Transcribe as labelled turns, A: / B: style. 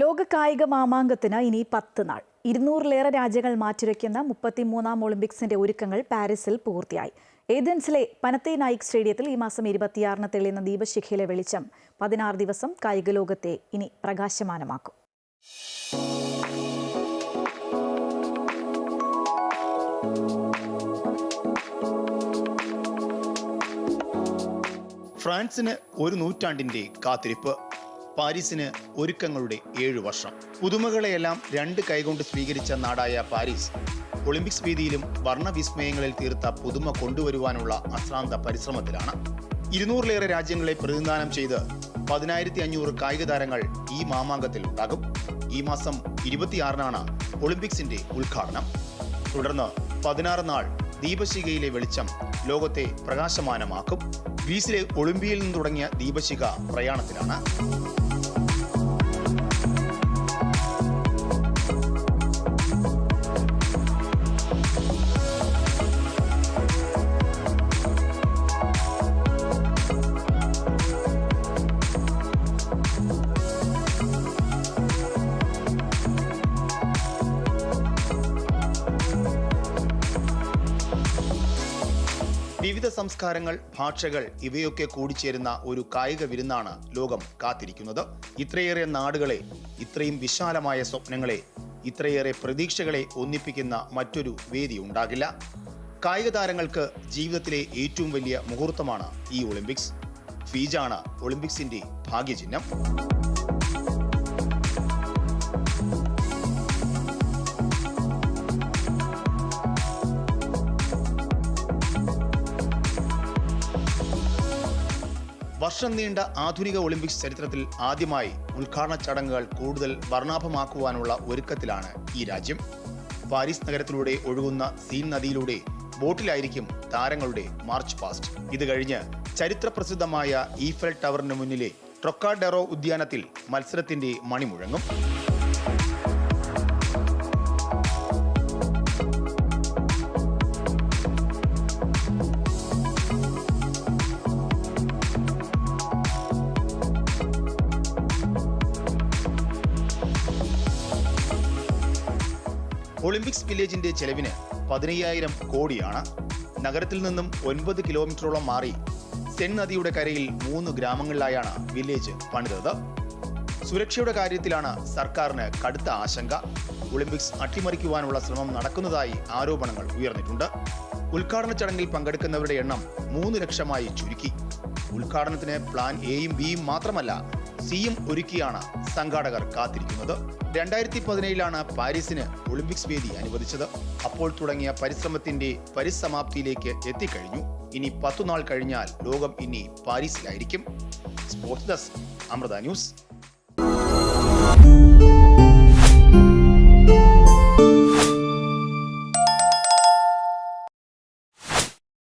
A: ലോക കായിക മാമാങ്കത്തിന് ഇനി പത്ത് നാൾ. ഇരുന്നൂറിലേറെ രാജ്യങ്ങൾ മാറ്റുരയ്ക്കുന്ന മുപ്പത്തിമൂന്നാം ഒളിമ്പിക്സിന്റെ ഒരുക്കങ്ങൾ പാരീസിൽ പൂർത്തിയായി. ഏതൻസിലെ പനത്തെ നായിക് സ്റ്റേഡിയത്തിൽ ഈ മാസം ഇരുപത്തിയാറിന് തെളിയുന്ന ദീപശിഖയിലെ വെളിച്ചം പതിനാറ് ദിവസം കായിക ലോകത്തെ ഇനി പ്രകാശമാനമാക്കും.
B: ഫ്രാൻസിന് ഒരു നൂറ്റാണ്ടിന്റെ കാത്തിരിപ്പ്. പാരീസിന് ഒരുക്കങ്ങളുടെ ഏഴു വർഷം. പുതുമകളെയെല്ലാം രണ്ട് കൈകൊണ്ട് സ്വീകരിച്ച നാടായ പാരീസ് ഒളിമ്പിക്സ് വേദിയിലും വർണവിസ്മയങ്ങളിൽ തീർത്ത പുതുമ കൊണ്ടുവരുവാനുള്ള അശ്രാന്ത പരിശ്രമത്തിലാണ്. ഇരുന്നൂറിലേറെ രാജ്യങ്ങളെ പ്രതിനിധാനം ചെയ്ത് പതിനായിരത്തി അഞ്ഞൂറ് കായിക താരങ്ങൾ ഈ മാമാങ്കത്തിൽ ഉണ്ടാകും. ഈ മാസം ഇരുപത്തിയാറിനാണ് ഒളിമ്പിക്സിന്റെ ഉദ്ഘാടനം. തുടർന്ന് പതിനാറ് നാൾ ദീപശിഖയിലെ വെളിച്ചം ലോകത്തെ പ്രകാശമാനമാക്കും. ഗ്രീസിലെ ഒളിമ്പിയയിൽ നിന്ന് തുടങ്ങിയ ദീപശിക പ്രയാണത്തിലാണ്. വിവിധ സംസ്കാരങ്ങൾ ഭാഷകൾ ഇവയൊക്കെ കൂടിച്ചേരുന്ന ഒരു കായിക വിരുന്നാണ് ലോകം കാത്തിരിക്കുന്നത്. ഇത്രയേറെ നാടുകളെ ഇത്രയും വിശാലമായ സ്വപ്നങ്ങളെ ഇത്രയേറെ പ്രതീക്ഷകളെ ഒന്നിപ്പിക്കുന്ന മറ്റൊരു വേദി ഉണ്ടാകില്ല. കായിക താരങ്ങൾക്ക് ജീവിതത്തിലെ ഏറ്റവും വലിയ മുഹൂർത്തമാണ് ഈ ഒളിമ്പിക്സ്. ഫീജാണ് ഒളിമ്പിക്സിന്റെ ഭാഗ്യചിഹ്നം. വർഷം നീണ്ട ആധുനിക ഒളിമ്പിക്സ് ചരിത്രത്തിൽ ആദ്യമായി ഉദ്ഘാടന ചടങ്ങുകൾ കൂടുതൽ വർണാഭമാക്കുവാനുള്ള ഒരുക്കത്തിലാണ് ഈ രാജ്യം. പാരീസ് നഗരത്തിലൂടെ ഒഴുകുന്ന സീൻ നദിയിലൂടെ ബോട്ടിലായിരിക്കും താരങ്ങളുടെ മാർച്ച് പാസ്റ്റ്. ഇത് കഴിഞ്ഞ് ചരിത്രപ്രസിദ്ധമായ ഈഫൽ ടവറിന് മുന്നിലെ ട്രൊക്കാഡെറോ ഉദ്യാനത്തിൽ മത്സരത്തിന്റെ മണി ഒളിമ്പിക്സ് വില്ലേജിന്റെ ചെലവിന് പതിനയ്യായിരം കോടിയാണ്. നഗരത്തിൽ നിന്നും ഒൻപത് കിലോമീറ്ററോളം മാറി സെൻ നദിയുടെ കരയിൽ മൂന്ന് ഗ്രാമങ്ങളിലായാണ് വില്ലേജ് പണിതത്. സുരക്ഷയുടെ കാര്യത്തിലാണ് സർക്കാരിന് കടുത്ത ആശങ്ക. ഒളിമ്പിക്സ് അട്ടിമറിക്കുവാനുള്ള ശ്രമം നടക്കുന്നതായി ആരോപണങ്ങൾ ഉയർന്നിട്ടുണ്ട്. ഉദ്ഘാടന ചടങ്ങിൽ പങ്കെടുക്കുന്നവരുടെ എണ്ണം മൂന്ന് ലക്ഷമായി ചുരുക്കി. ഉദ്ഘാടനത്തിന് പ്ലാൻ എയും ബിയും മാത്രമല്ല സിയും ഒരുക്കിയാണ് സംഘാടകർ കാത്തിരിക്കുന്നത്. രണ്ടായിരത്തി പതിനേഴിലാണ് പാരീസിന് ഒളിമ്പിക്സ് വേദി അനുവദിച്ചത്. അപ്പോൾ തുടങ്ങിയ പരിശ്രമത്തിന്റെ പരിസമാപ്തിയിലേക്ക് എത്തിക്കഴിഞ്ഞു. ഇനി പത്തുനാൾ കഴിഞ്ഞാൽ ലോകം ഇനി പാരീസിലായിരിക്കും. Sports desk Amrita news.